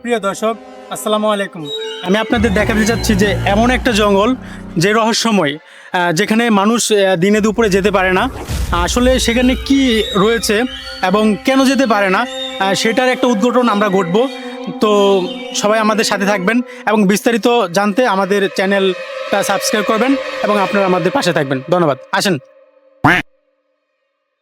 সুপ্রিয় দর্শক আসসালামু আলাইকুম। আমি আপনাদের দেখাতে চাচ্ছি যে এমন একটা জঙ্গল যে রহস্যময় যেখানে মানুষ দিনে দুপুরে যেতে পারে না। আসলে সেখানে কি রয়েছে এবং কেন যেতে পারে না সেটার একটা উদ্ঘাটন আমরা ঘটব। তো সবাই আমাদের সাথে থাকবেন এবং বিস্তারিত জানতে আমাদের চ্যানেলটা সাবস্ক্রাইব করবেন এবং আপনারা আমাদের পাশে থাকবেন। ধন্যবাদ। আসেন।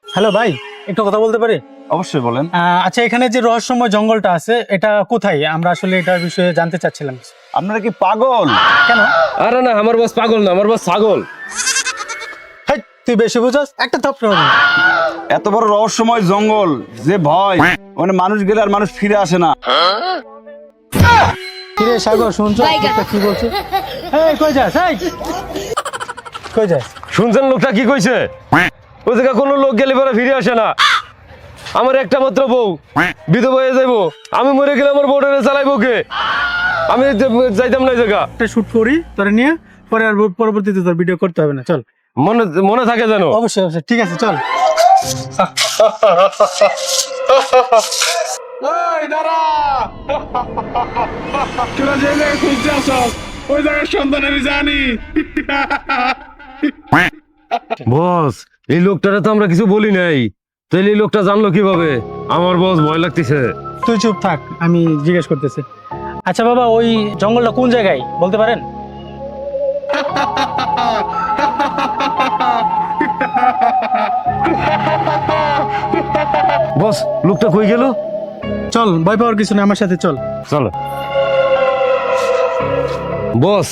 হ্যালো ভাই। একটু কথা বলতে পারি? অবশ্যই বলেন। আহ, আচ্ছা এখানে যে রহস্যময় জঙ্গলটা আছে এটা কোথায়? আমরা আসলে এটার বিষয়ে জানতে চাচ্ছিলাম। আপনারা কি পাগল? কেন? আরে না আমার বস পাগল না আমার বস ছাগল। তুই বেশি বুঝাস? একটা থপ এত বড় রহস্যময় জঙ্গল যে ভয়। মানে মানুষ গেলে আর মানুষ ফিরে আসে না। কিরে সাগর শুনছো? কি বলছে? এই কই যাস? এই! কই যাস? শুনছেন লোকটা কি কইছে? ওই জায়গা কোনো লোক গেলে পরে ফিরে আসে না। আমার একটা মাত্র বউ বিধবা হয়ে যাইবো। আমি মরে গেলে আমার বউটারে চালাইবো কে? আমি যাইতাম না জায়গা। একটা শুট করি তোরে নিয়ে পরে আর পরবর্তীতে তোর ভিডিও করতে হবে না চল। মনে মনে থাকে যেন। অবশ্যই অবশ্যই ঠিক আছে চল। বস এই লোকটারে তো আমরা কিছু বলি নাই। তাহলে এই লোকটা জানলো কীভাবে? আমার বস ভয় লাগতেছে। তুই চুপ থাক আমি জিজ্ঞেস করতেছি। আচ্ছা বাবা ওই জঙ্গলটা কোন জায়গায়? বলতে পারেন? বস লোকটা কই গেল? চল ভয় পাওয়ার কিছু না আমার সাথে চল। চলো। বস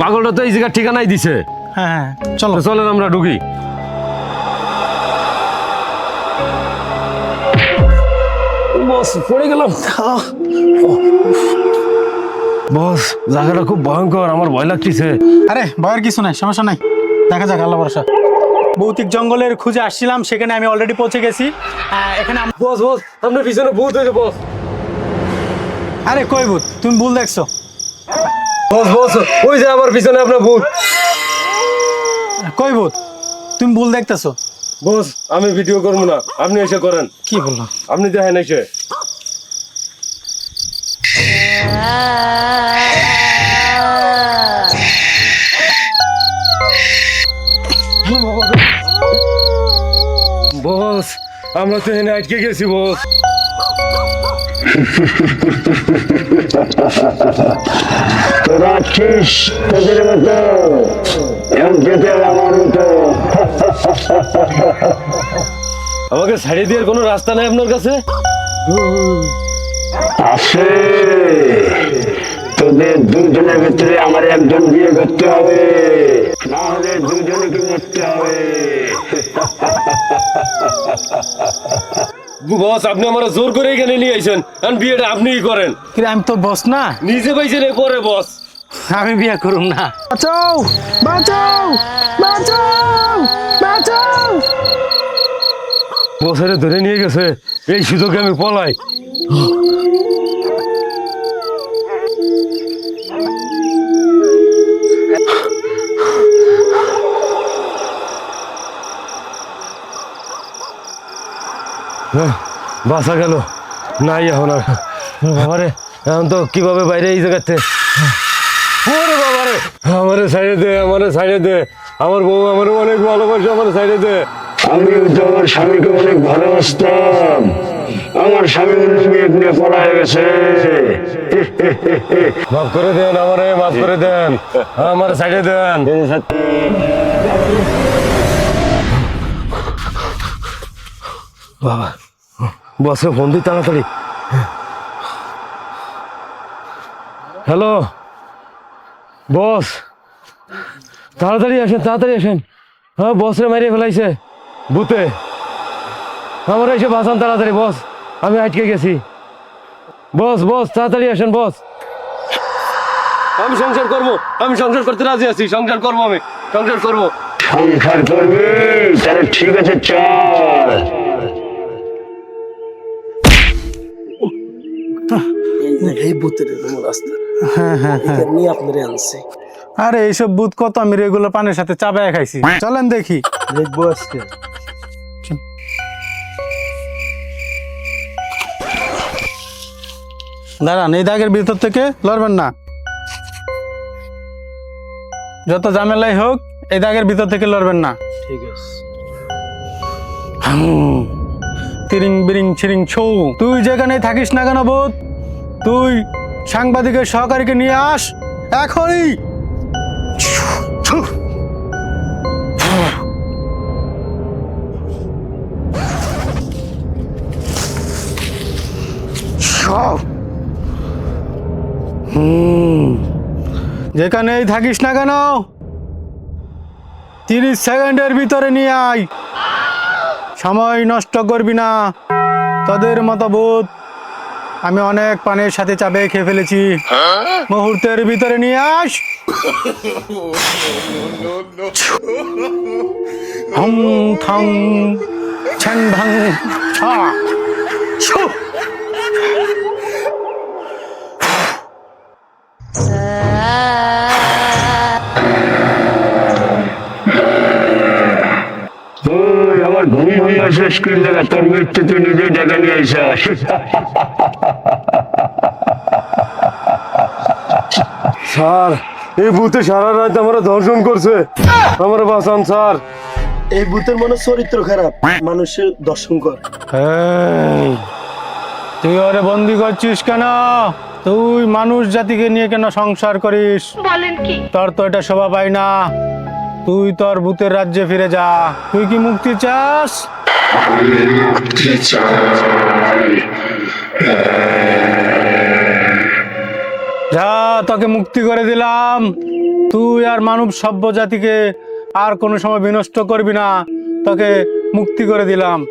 পাগলটা তো এই জায়গার ঠিকানাই দিছে। হ্যাঁ হ্যাঁ চলো। চলেন আমরা ঢুকি। বস পড়ে গেলাম। বস জায়গাটা খুব ভয়ঙ্কর আমার ভয় লাগতেছে। আরে ভয়ের কিছু নাই সমস্যা নাই। দেখা যাক আল্লাহ ভরসা। ভৌতিক জঙ্গলের খুঁজে আসছিলাম সেখানে আমি অলরেডি পৌঁছে গেছি। এখানে বস বস আপনার পিছনে ভূত হয়েছে বস। আরে কই ভূত? তুমি ভুল দেখছ। বস বস ওই যে আমার পিছনে আপনার ভূত। কই ভূত? তুমি ভুল দেখতেছো। বস আমি ভিডিও করব না। আপনি এসে করেন। কি বললাম আপনি দেখেন এসে। বস আমরা তো এখানে আটকে গেছি বস। তোরা আছিস তোদের মতো যেতে আমার মতো। আমাকে ছাড়িয়ে দেওয়ার কোনো রাস্তা নাই আপনার কাছে? আছে। তোদের দুজনের ভিতরে আমার একজন বিয়ে করতে হবে। না হলে দুজনকে মরতে হবে। বস আপনি আমার জোর করে এখানে নিয়ে আইছেন। কারণ বিয়েটা আপনিই করেন। কিন্তু আমি তো বস না? নিজে পাইছেন করে বস। আমি বিয়ে করুম না। বাঁচাও! বাঁচাও! বাঁচাও! বাঁচাও! বছরে ধরে নিয়ে গেছে। এই সুযোগে আমি পলাই। হ্যাঁ, বাঁচা গেল। নাই এখন আর। বাবারে এখন তো কীভাবে বাইরে এই জায়গাতে? ওরে বাবারে আমারে সাইডে দে আমারে সাইডে দে। আমার বউ আমার অনেক ভালোবাসে আমার সাইডে দে। আমিও তো আমার স্বামীকে অনেক ভালোবাসতাম। আমার স্বামী অন্য মেয়ে নিয়ে পড়ায় গেছে। মাফ করে দেন আমারে মাফ করে দেন। আমার সাইডে দেন। বাবা, বসে ফোন দিই তাড়াতাড়ি। Hello, boss. তাড়াতাড়ি আসেন তাড়াতাড়ি আসেন। হ্যাঁ বসরে মারিয়ে ফেলাইছে। ভূতে। আমার এসে বাঁচান তাড়াতাড়ি, বস। আমি আটকে গেছি। বস বস, তাড়াতাড়ি আসেন, বস। আমি সংসার করব, আমি সংসার করতে রাজি আছি, সংসার করব আমি, সংসার করব। সংসার করবি? ঠিক আছে, চল। এই এরকম রাস্তা। হ্যাঁ হ্যাঁ হ্যাঁ। এটা নিয়ে আপনারে আনছে। আরে এইসব বুধ কত? আমি রেগুলার পানের সাথে চাবায় খাইছি। চলেন দেখি। দেখব আজকে। দাঁড়ান এই দাগের ভিতর থেকে লড়বেন না। যত ঝামেলাই হোক এই দাগের ভিতর থেকে লড়বেন না। ঠিক আছে। হুম, তিরিং বিরিং ছিরিং ছৌ। তুই যেখানে থাকিস না কেন বোধ তুই সাংবাদিকের সহকারীকে নিয়ে আস, এখনই। যেখানেই থাকিস না কেন, তিরিশ সেকেন্ডের ভিতরে নিয়ে আয়। সময় নষ্ট করবি না। তোদের মতো বোধ আমি অনেক পানির সাথে চাবে খেয়ে ফেলেছি। মুহূর্তের ভিতরে নিয়ে আস। হং থং ছ্যাং ভাং ছা। শেষ করে দেখা তোর মৃত্যু তুই নিজেই ডেকে নিয়ে আইসাস স্যার এই ভূতে সারা রাত আমরা দর্শন করছে। আমার বাঁচান স্যার। এই ভূতের মনে চরিত্র খারাপ মানুষের দর্শন করে। তুই ওরে বন্দি করছিস কেন? তুই মানুষ জাতিকে নিয়ে কেন সংসার করিস? বলেন কি? তোর তো এটা শোভা পাই না। তুই তোর ভূতের রাজ্যে ফিরে যা। তুই কি মুক্তি চাস? যা তোকে মুক্তি করে দিলাম। তুই আর মানব সভ্য জাতিকে আর কোনো সময় বিনষ্ট করবি না। তোকে মুক্তি করে দিলাম।